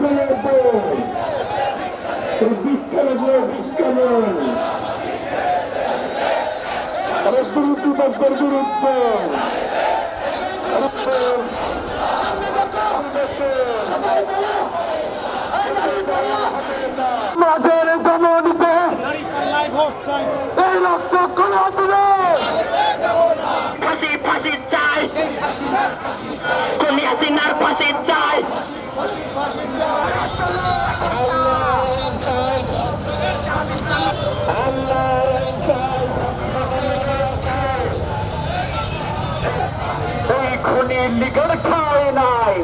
চলে যাবে ভিক্ষা লাগবে ভিক্ষা নেই দুর্নীতিবাদদের বিরুদ্ধে মাঝের খুনি হাসিনার ফাঁসি চাই খুনি লিগের খায় নাই।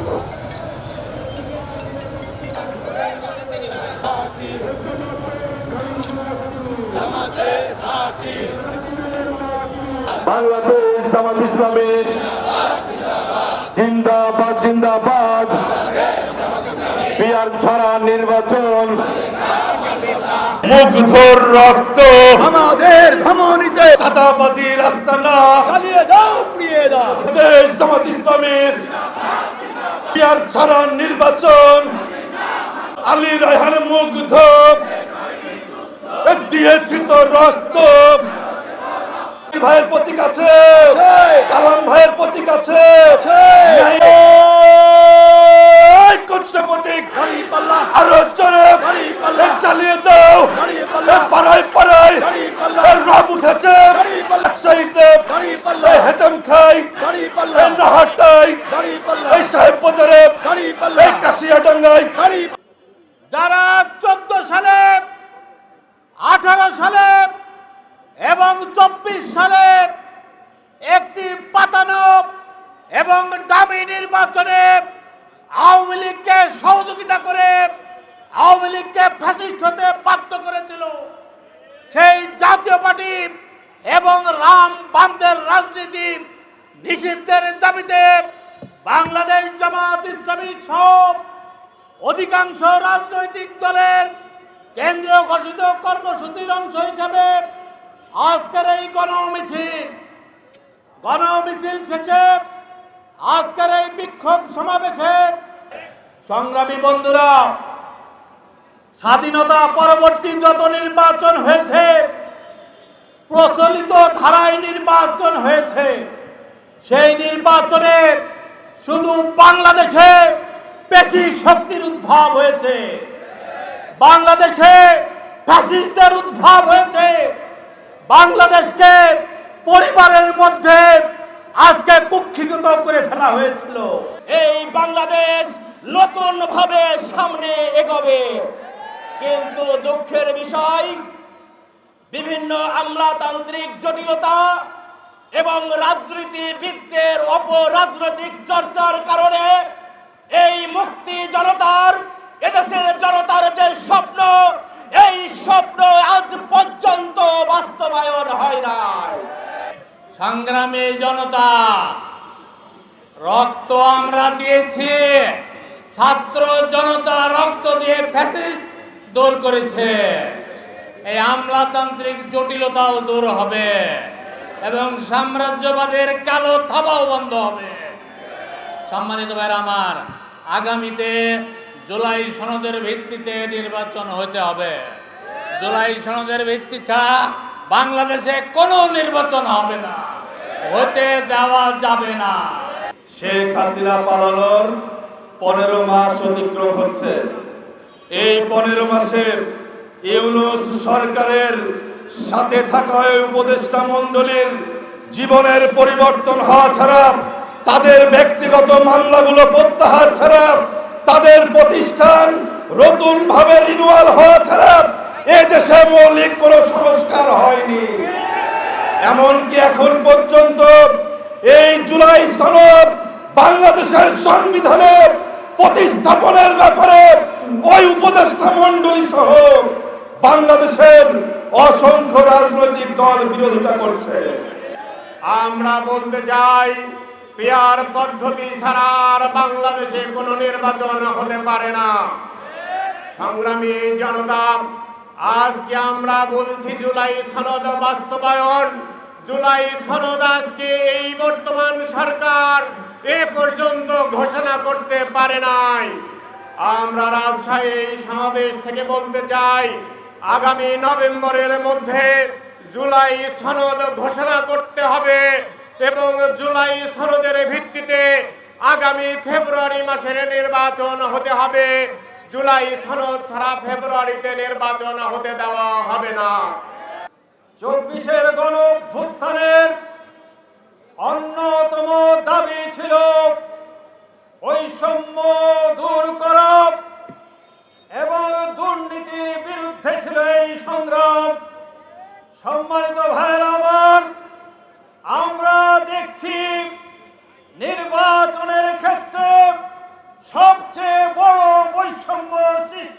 বাংলাদেশ জামাত ইসলামের নির্বাচন। মুগ্ধর রক্ত। আমাদের ধমনীতে চাঁদাবাজি রাস্তা না। চালিয়ে দাও প্রিয়ে দাও। দেশ জামাত ইসলামের ছাড়া নির্বাচন। আলী রায়হান মুগ্ধ। দিয়েছি তো রক্ত। ভাইয়ের প্রতীক আছে। কালাম ভাইয়ের প্রতীক আছে। প্রতীক দাড়ি পাল্লা আরও জোরে চালিয়ে দাও এ পাড়ায় পাড়ায় এ রব উঠেছে রাজশাহীতে দাড়ি এ পাল্লা হেতম খাই দাড়ি এ পাল্লা নাহাটাই দাড়ি পাল্লা এই সাহেব বাজারে দাড়ি পাল্লা এই কাশিয়া ডাঙ্গাই দাড়ি যারা চোদ্দ সালে আঠারো সালে এবং চব্বিশ সালে একটি পাতানো এবং দাবি নির্বাচনে আওয়ামী লীগকে সহযোগিতা করে আওয়ামী লীগকে ফ্যাসিস্ট হতে বাধ্য করেছিল। সেই জাতীয় পার্টি এবং রাম বান্দের রাজনীতি নিষিদ্ধের দাবিতে বাংলাদেশ জামাত ইসলামী সব অধিকাংশ রাজনৈতিক দলের কেন্দ্রীয় ঘোষিত কর্মসূচির অংশ হিসাবে আজকের এই গণমিছিল। গণমিছিল শেষে আজকের এই বিক্ষোভ সমাবেশে সংগ্রামী বন্ধুরা, স্বাধীনতা পরবর্তী যত নির্বাচন হয়েছে, প্রচলিত ধারায় নির্বাচন হয়েছে, সেই নির্বাচনে শুধু বাংলাদেশে বেশি শক্তির উদ্ভব হয়েছে। বাংলাদেশে ফ্যাসিস্টের উদ্ভব হয়েছে। বাংলাদেশকে পরিবারের মধ্যে আজকে কুক্ষিগত করে ফেলা হয়েছিল। এই বাংলাদেশ নতুন ভাবে সামনে এগোবে। কিন্তু দুঃখের বিষয়, বিভিন্ন আমলাতান্ত্রিক জটিলতা এবং রাজনীতি রাজনীতিবিদদের অপরাজনৈতিক চর্চার কারণে এই মুক্তি জনতার, এদেশের জনতার যে স্বপ্ন, এই স্বপ্ন আজ পর্যন্ত বাস্তবায়ন হয় নাই। সংগ্রামী জনতা, রক্ত আমরা দিয়েছি। ছাত্র জনতা রক্ত দিয়ে ফ্যাসিস্ট দূর করেছে। এই আমলাতান্ত্রিক জটিলতাও দূর হবে এবং সাম্রাজ্যবাদের কালো থাবাও বন্ধ হবে। সম্মানিত ভাইরা আমার, আগামীতে জুলাই সনদের ভিত্তিতে নির্বাচন হতে হবে। জুলাই সনদের ভিত্তি ছাড়া বাংলাদেশে কোনো নির্বাচন হবে না। হতে দেওয়া যাবে না। শেখ হাসিনা পালানোর পনেরো মাস অতিক্রম হচ্ছে। এই পনেরো মাসে ইউনুস সরকারের সাথে থাকা ওই উপদেষ্টা মণ্ডলীর জীবনের পরিবর্তন হওয়া ছাড়া, তাদের ব্যক্তিগত মামলাগুলো প্রত্যাহার ছাড়া, তাদের প্রতিষ্ঠান নতুন ভাবে রিনুয়াল হওয়া ছাড়া এ দেশে মৌলিক কোনো সংস্কার হয়নি। এমনকি এখন পর্যন্ত এই জুলাই সনদ বাংলাদেশের সংবিধানের প্রতিস্থাপনের ব্যাপারে ওই উপদেষ্টা মন্ডলী সহ বাংলাদেশের অসংখ্য রাজনৈতিক দল বিরোধিতা করছে। আমরা বলতে চাই পেয়ার পদ্ধতি ছাড়া আর বাংলাদেশে কোনো নির্বাচন হতে পারে না। সংগ্রামী জনতা, আজকে আমরা বলছি জুলাই সনদ বাস্তবায়ন। জুলাই সনদ আজকে এই বর্তমান সরকার এ পর্যন্ত ঘোষণা করতে পারে নাই। আমরা রাজশাহীর এই সমাবেশ থেকে বলতে চাই, আগামী নভেম্বরের মধ্যে জুলাই সনদ ঘোষণা করতে হবে এবং জুলাই সনদের ভিত্তিতে আগামী ফেব্রুয়ারি মাসের নির্বাচন হতে হবে। জুলাই সনদ ছাড়া ফেব্রুয়ারিতে নির্বাচন হতে দেওয়া হবে না। চব্বিশের গণ বৈষম্য দূর করা। এবং দুর্নীতির বিরুদ্ধে ছিল এই সংগ্রাম। সম্মানিত ভাইয়ের আমার, আমরা দেখছি নির্বাচনের ক্ষেত্রে সবচেয়ে বড় বৈষম্য সৃষ্টি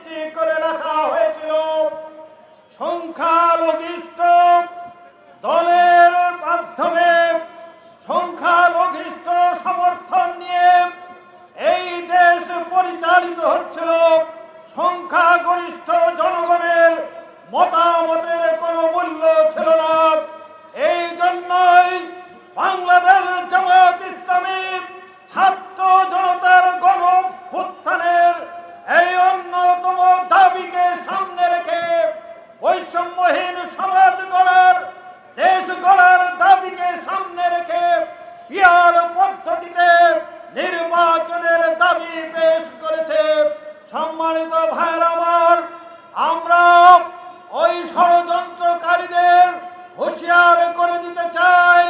দিতে চাই,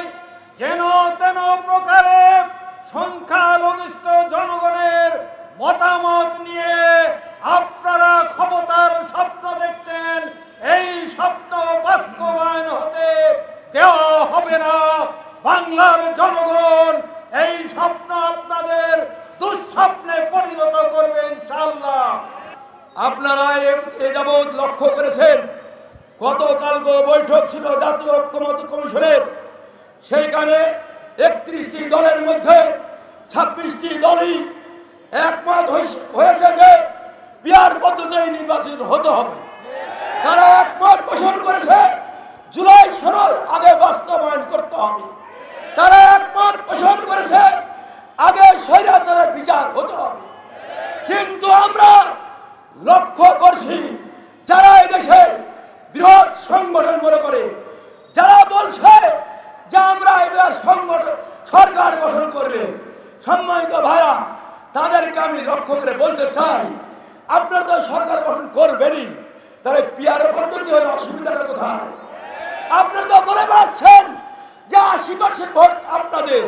যেন তেন প্রকারে সংখ্যালঘিষ্ঠ জনগণের মতামত নিয়ে আপনারা ক্ষমতার স্বপ্ন দেখছেন, এই স্বপ্ন বাস্তবায়ন হতে দেওয়া হবে না। বাংলার জনগণ এই স্বপ্ন আপনাদের দুঃস্বপ্নে পরিণত করবে ইনশাআল্লাহ। আপনারা এ যাবৎ লক্ষ্য করেছেন গতকালকে বৈঠক ছিল জাতীয় ঐক্যমত কমিশনের। সেইখানে একত্রিশটি দলের মধ্যে ছাব্বিশটি দলই একমত হয়েছে- যে বিয়ার পদ্ধতি নির্বাচিত হতে হবে। তারা একমত পোষণ করেছে, জুলাই সনদ আগে বাস্তবায়ন করতে হবে। তারা একমত পোষণ করেছে, আগে স্বৈরাচারের বিচার হতে হবে। কিন্তু আমরা লক্ষ্য করছি, যারা এই দেশে বৃহৎ সংগঠন মনে করে। যারা বলছে যে আমরা এবার সংগঠন সরকার গঠন করবে, সম্মানিত ভাইরা, তাদেরকে আমি লক্ষ্য করে বলতে চাই, আপনারা তো সরকার গঠন করবেনই, তাহলে পিয়ার পদ্ধতি হলে অসুবিধাটা কোথায়? আপনারা তো বলে বেড়াচ্ছেন যে আশি পার্সেন্ট ভোট আপনাদের,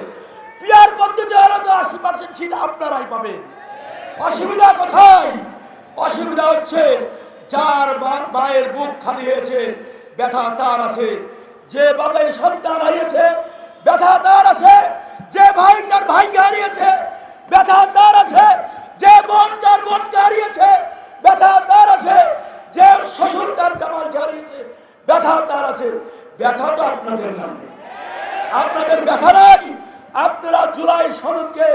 পিয়ার পদ্ধতি হলে তো আশি পার্সেন্ট সিট আপনারাই পাবেন। অসুবিধা কোথায়? অসুবিধা হচ্ছে যার মায়ের বুক খালি হয়েছে ব্যথা তার আছে। যে বাবার সন্তান হারিয়েছে, ব্যথা তার আছে। যে ভাই তার ভাইকে হারিয়েছে, ব্যথা তার আছে। যে বোন তার বোনকে হারিয়েছে, ব্যথা তার আছে। যে শ্বশুর তার জামালকে হারিয়েছে, ব্যথা তার আছে। ব্যথা তো আপনাদের নামে। আপনাদের ব্যথা নাই। আপনারা জুলাই সনদকে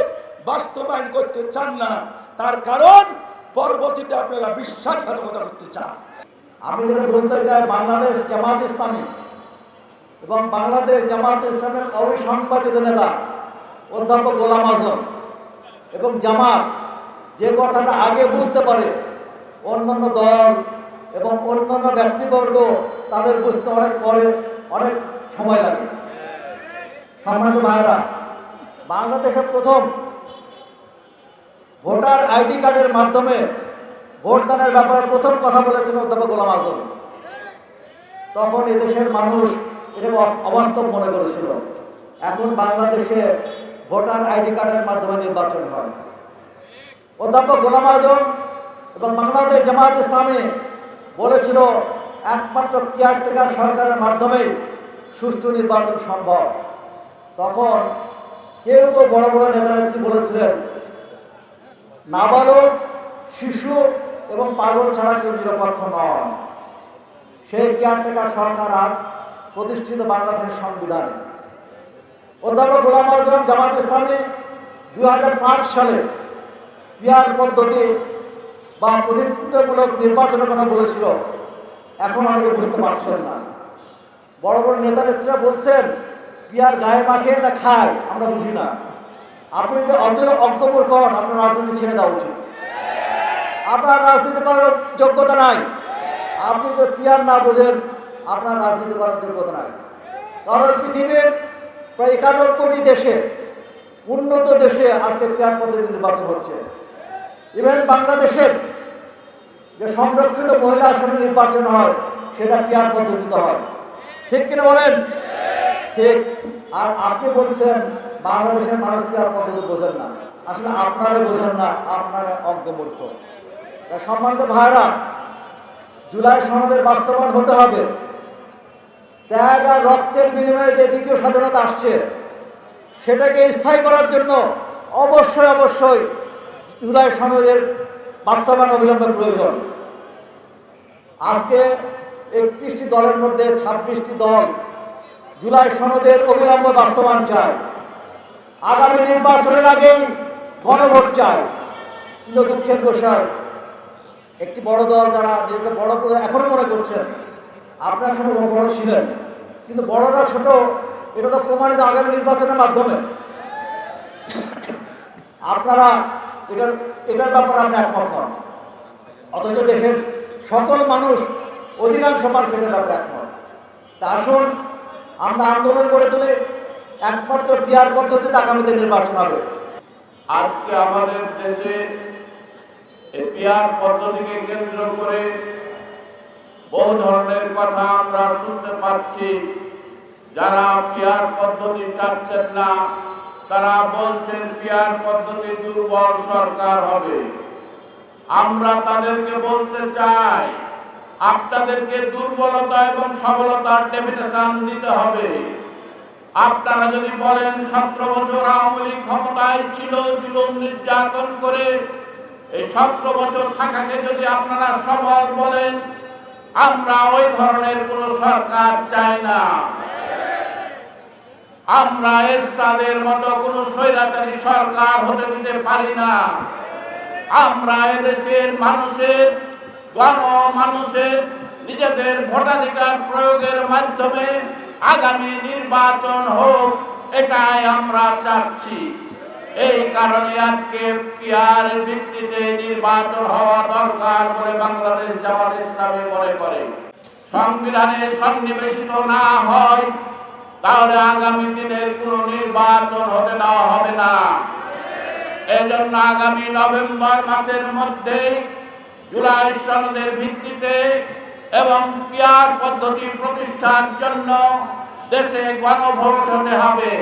বাস্তবায়ন করতে চান না। তার কারণ পরবর্তীতে আপনারা বিশ্বাসঘাতকতা করতে চান। আমি যেটা বলতে চাই, বাংলাদেশ জামাত ইসলামী এবং বাংলাদেশ জামাত ইসলামের অবিসংবাদিত নেতা, অধ্যাপক গোলাম আজম এবং জামাত যে কথাটা আগে বুঝতে পারে, অন্যান্য দল এবং অন্যান্য ব্যক্তিবর্গ তাদের বুঝতে অনেক পরে অনেক সময় লাগে। সম্মানিত ভাইরা বাংলাদেশের প্রথম ভোটার আইডি কার্ডের মাধ্যমে ভোটদানের ব্যাপারে প্রথম কথা বলেছেন অধ্যাপক গোলাম আজম। তখন এদেশের মানুষ এটাকে অবাস্তব মনে করেছিল। এখন বাংলাদেশে ভোটার আইডি কার্ডের মাধ্যমে নির্বাচন হয়। অধ্যাপক গোলাম আজম এবং বাংলাদেশ জামায়াত ইসলামী বলেছিল, একমাত্র কেয়ারটেকার সরকারের মাধ্যমেই সুষ্ঠু নির্বাচন সম্ভব। তখন কেউ কেউ বড় বড় নেতা নেত্রী বলেছিলেন নাবালক, শিশু এবং পাগল ছাড়া কেউ নিরপেক্ষ নয় সেই কেয়ারটেকার সরকার আজ প্রতিষ্ঠিত বাংলাদেশের সংবিধানে। অধ্যাপক গোলাম আজম জামাত ইসলামী দু হাজার পাঁচ সালে পিয়ার পদ্ধতি বা প্রতিনিধিত্বমূলক নির্বাচনের কথা বলেছিল। এখন অনেকে বুঝতে পারছেন না। বড় বড় নেতা নেত্রীরা বলছেন পিয়ার গায়ে মাখে না খায়? আমরা বুঝি না। আপনি যদি অত অজ্ঞমূর্খ হন আপনার রাজনীতি ছেড়ে দেওয়া উচিত। আপনার রাজনীতি করার যোগ্যতা নাই। আপনি যদি পিয়ার না বোঝেন, আপনার রাজনীতি করার যোগ্যতা নাই। কারণ পৃথিবীর প্রায় একানব্বইটি দেশে, উন্নত দেশে আজকে পিয়ার পদ্ধতি নির্বাচন হচ্ছে। ইভেন বাংলাদেশের যে সংরক্ষিত মহিলা আসনে নির্বাচন হয়, সেটা পিয়ার পদ্ধতিতে হয়। ঠিক কিনা বলেন? ঠিক? আর আপনি বলছেন, বাংলাদেশের মানুষ পিয়ার পদ্ধতি বোঝেন না? আসলে আপনারাই বোঝেন না, আপনারা অজ্ঞমূর্খ। সম্মানিত ভাইরা জুলাই সনদের বাস্তবায়ন হতে হবে। ত্যাগ আর রক্তের বিনিময়ে যে দ্বিতীয় স্বাধীনতা আসছে, সেটাকে স্থায়ী করার জন্য অবশ্যই অবশ্যই জুলাই সনদের বাস্তবায়ন অবিলম্বে প্রয়োজন। আজকে একত্রিশটি দলের মধ্যে ছাব্বিশটি দল জুলাই সনদের অবিলম্বে বাস্তবায়ন চায় আগামী নির্বাচনের আগেই গণভোট চায় কিন্তু দুঃখের বিষয় একটি বড় দল যারা নিজেকে বড় করে এখনও মনে করছেন, আপনার সময় বড় ছিলেন, কিন্তু বড়রা ছোট, এটা তো প্রমাণিত আগামী নির্বাচনের মাধ্যমে। আপনারা এটার এটার ব্যাপারে আপনি একমত নন। অথচ দেশের সকল মানুষ অধিকাংশ মানুষ এটার ব্যাপারে একমত। তা আসুন আমরা আন্দোলন করে তুলে একমাত্র পিয়ার পদ্ধতিতে আগামীতে নির্বাচন হবে। আজকে আমাদের দেশে পিয়ার পদ্ধতিকে কেন্দ্র করে বহু ধরনের কথা আমরা শুনতে পাচ্ছি। যারা পিয়ার পদ্ধতি চাচ্ছেন না, তারা বলছেন পিয়ার পদ্ধতি দুর্বল সরকার হবে। আমরা তাদেরকে বলতে চাই আপনাদেরকে দুর্বলতা এবং সবলতার ডেফিনেশন দিতে হবে। আপনারা যদি বলেন সতেরো বছর আওয়ামী লীগ ক্ষমতায় ছিল জুলুম নির্যাতন করে, এই সতেরো বছর থাকাকে যদি আপনারা সবল বলেন, আমরা ওই ধরনের কোন সরকার চাই না। আমরা এরশাদের মতো কোন স্বৈরাচারী সরকার হতে দিতে পারি না। আমরা এদেশের মানুষের গণ মানুষের নিজেদের ভোটাধিকার প্রয়োগের মাধ্যমে আগামী নির্বাচন হোক, এটাই আমরা চাচ্ছি। এই কারণে আজকে পিয়ার ভিত্তিতে নির্বাচন হওয়া দরকার বলে বাংলাদেশ জামাত ইসলামী মনে করে। সংবিধানে সন্নিবেশিত না হয়, তাহলে আগামী দিনের কোনো নির্বাচন হতে দেওয়া হবে না। এজন্য আগামী নভেম্বর মাসের মধ্যে জুলাই সনদের ভিত্তিতে এবং পিয়ার পদ্ধতি প্রতিষ্ঠার জন্য দেশে গণভোট হতে হবে।